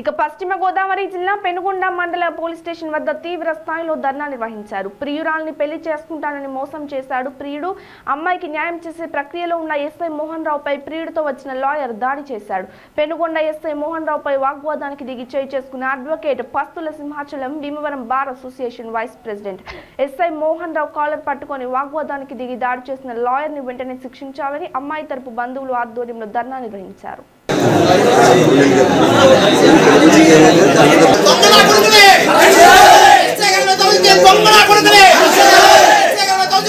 ఇక పశ్చిమ గోదావరి జిల్లా పెనుగొండ మండల పోలీస్ స్టేషన్ వద్ద తీవ్ర స్థాయిలో ధర్నా నిర్వహించారు. ప్రియురాల్ని పెళ్ళి చేసుకుంటానని మోసం చేశాడు ప్రియుడు. అమ్మాయికి న్యాయం చేసే ప్రక్రియలో ఉన్న ఎస్ఐ మోహన్ రావుపై ప్రియుడితో వచ్చిన లాయర్ దాడి చేశాడు. పెనుగొండ ఎస్ఐ మోహన్ రావుపై వాగ్వాదానికి దిగి చేయి చేసుకున్న advocate Pastula Simhachalam Bhimavaram bar association vice president. SI Mohan Rao collar పట్టుకొని వాగ్వాదానికి దిగి దాడి చేసిన లాయర్ని వెంటనే శిక్షించాలని అమ్మాయి తరపు బంధువులు ఆధ్వర్యంలో ధర్నా నిర్వహించారు.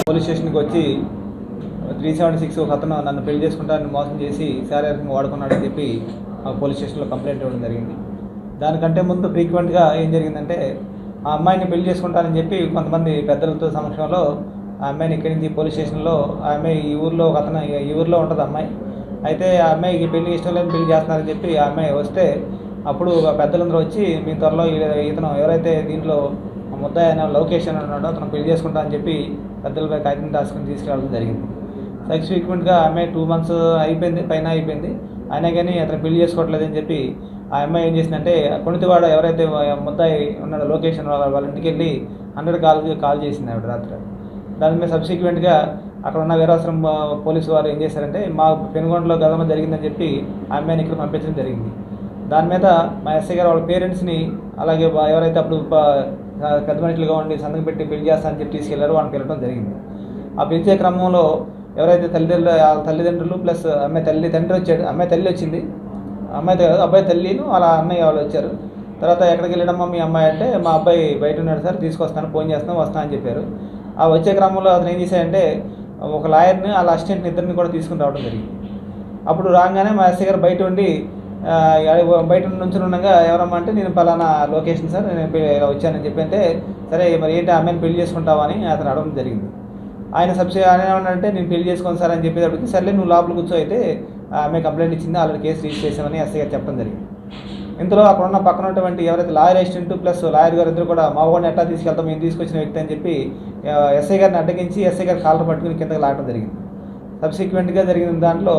పోలీస్ స్టేషన్కి వచ్చి త్రీ సెవెంటీ సిక్స్ ఒక అతను నన్ను పెళ్ళి చేసుకుంటానని మోసం చేసి శారీరకంగా వాడుకున్నాడని చెప్పి ఆ పోలీస్ స్టేషన్లో కంప్లైంట్ ఇవ్వడం జరిగింది. దానికంటే ముందు ఫ్రీక్వెంట్గా ఏం జరిగిందంటే ఆ అమ్మాయిని పెళ్ళి చేసుకుంటానని చెప్పి కొంతమంది పెద్దలతో సమక్షంలో ఆ అమ్మాయిని ఇక్కడి నుంచి పోలీస్ స్టేషన్లో ఆ అమ్మాయి ఈ ఊర్లో ఒక అతను ఈ ఊర్లో ఉంటుంది అమ్మాయి. అయితే ఆ అమ్మాయికి పెళ్ళి ఇష్టం లేదు పెళ్ళి చేస్తున్నారని చెప్పి ఆ అమ్మాయి వస్తే అప్పుడు పెద్దలందరూ వచ్చి మీ త్వరలో ఇతను ఎవరైతే దీంట్లో ఆ ముద్దాయి అని ఉన్నాడో అతను పెళ్ళి చేసుకుంటా అని చెప్పి పెద్దలపై కాగితం రాసుకుని తీసుకురావడం జరిగింది. సబ్సిక్వెంట్గా ఆ అమ్మాయి టూ మంత్స్ అయిపోయింది పైన అయిపోయింది. అయినా కానీ అతను పెళ్ళి చేసుకోవట్లేదని చెప్పి ఆ అమ్మాయి ఏం చేసిందంటే కొణితివాడ ఎవరైతే ముద్దాయి ఉన్నాడో లొకేషన్ వాళ్ళ వాళ్ళ ఇంటికి వెళ్ళి హండ్రెడ్ కాల్ కాల్ చేసింది ఆవిడ రాత్రి. దాని మీద సబ్సిక్వెంట్గా అక్కడ ఉన్న వీరాశ్రం పోలీసు వారు ఏం చేశారంటే మా పెనుగొండలో గతంలో జరిగిందని చెప్పి ఆ అమ్మాయిని ఇక్కడ పంపించడం జరిగింది. దాని మీద మా ఎస్ఐ గారు వాళ్ళ పేరెంట్స్ని అలాగే ఎవరైతే అప్పుడు పెద్ద మనుషులుగా ఉండి సంతకం పెట్టి పెళ్ళి చేస్తానని చెప్పి తీసుకెళ్ళారో వాళ్ళని పిలవడం జరిగింది. ఆ పిలిచే క్రమంలో ఎవరైతే తల్లిదండ్రులు తల్లిదండ్రులు ప్లస్ అమ్మాయి తల్లి తండ్రి వచ్చాడు అమ్మాయి తల్లి వచ్చింది. అమ్మాయి కాదు అబ్బాయి తల్లిను వాళ్ళ అన్నయ్య వాళ్ళు వచ్చారు. తర్వాత ఎక్కడికి వెళ్ళడమ్మా మీ అమ్మాయి అంటే మా అబ్బాయి బయట ఉన్నాడు సార్ తీసుకొస్తాను ఫోన్ చేస్తాను వస్తాను అని చెప్పారు. ఆ వచ్చే క్రమంలో అతను ఏం చేశాడంటే ఒక లాయర్ని వాళ్ళ అసిస్టెంట్ని ఇద్దరిని కూడా తీసుకుని రావడం జరిగింది. అప్పుడు రాగానే మా ఎస్ఐ గారు బయట ఉండి బయట నుంచి ఉండగా ఎవరమ్మా అంటే నేను పలానా లొకేషన్ సార్ నేను ఇలా వచ్చానని చెప్పి అంటే సరే మరి ఏంటి అమ్మాయిని పెళ్ళి చేసుకుంటావా అని అతను అడగడం జరిగింది. ఆయన సబ్సిడీ ఆయన అంటే నేను పెళ్ళి చేసుకోను సార్ అని చెప్పేటప్పటికి సర్లే నువ్వు లోపల కూర్చో అయితే ఆమె కంప్లైంట్ ఇచ్చింది ఆల్రెడీ కేసు రిజిస్టర్ చేసామని ఎస్ఐ గారు చెప్పడం జరిగింది. ఇంతలో అక్కడ ఉన్న పక్కన ఉన్నటువంటి ఎవరైతే లాయర్ అసిస్టెంట్ ప్లస్ లాయర్ గారు ఇద్దరు కూడా మా ఎట్లా తీసుకెళ్తాం మేము తీసుకొచ్చిన వ్యక్తి అని చెప్పి ఎస్ఐ గారిని అడ్డగించి ఎస్ఐ గారి కాలర్ పట్టుకుని కిందకి లాగడం జరిగింది. సబ్సిక్వెంట్గా జరిగిన దాంట్లో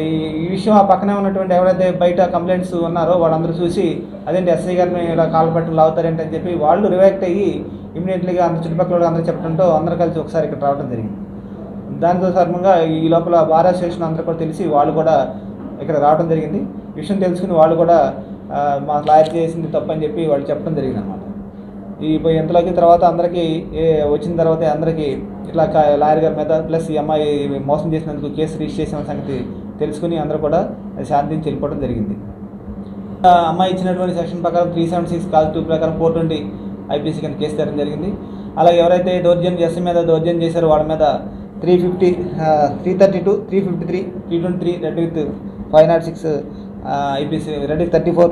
ఈ ఈ విషయం ఆ పక్కనే ఉన్నటువంటి ఎవరైతే బయట కంప్లైంట్స్ ఉన్నారో వాళ్ళందరూ చూసి అదేంటి ఎస్ఐ గారిని ఇలా కాలు పట్టుకుని లాగుతారేంటి అని చెప్పి వాళ్ళు రియాక్ట్ అయ్యి ఇమీడియట్లీగా అందరు చుట్టుపక్కల అందరూ చెప్పడంతో అందరూ కలిసి ఒకసారి ఇక్కడ రావడం జరిగింది. దానితో సర్మంగా ఈ లోపల బార్ అసోసియేషన్ అందరూ కూడా తెలిసి వాళ్ళు కూడా ఇక్కడ రావడం జరిగింది. విషయం తెలుసుకుని వాళ్ళు కూడా మా లాయర్ చేసింది తప్పని చెప్పి వాళ్ళు చెప్పడం జరిగింది అనమాట ఈ పోయి తర్వాత అందరికీ వచ్చిన తర్వాత అందరికీ ఇట్లా లాయర్ గారి మీద ప్లస్ ఈ అమ్మాయి మోసం చేసినందుకు కేసు రిజిస్టర్ చేసిన సంగతి తెలుసుకుని అందరూ కూడా శాంతించి వెళ్ళిపోవడం జరిగింది. అమ్మాయి ఇచ్చినటువంటి సెక్షన్ ప్రకారం త్రీ సెవెన్ సిక్స్ కాల్ టూ ప్రకారం ఫోర్ ట్వంటీ ఐపీసీ కింద కేసు తేవడం జరిగింది. అలాగే ఎవరైతే దౌర్జన్యం ఎస్ఎం మీద దౌర్జన్యం చేశారో వాళ్ళ మీద three fifty three thirty two three fifty three three twenty three read with five nought six IPC read thirty four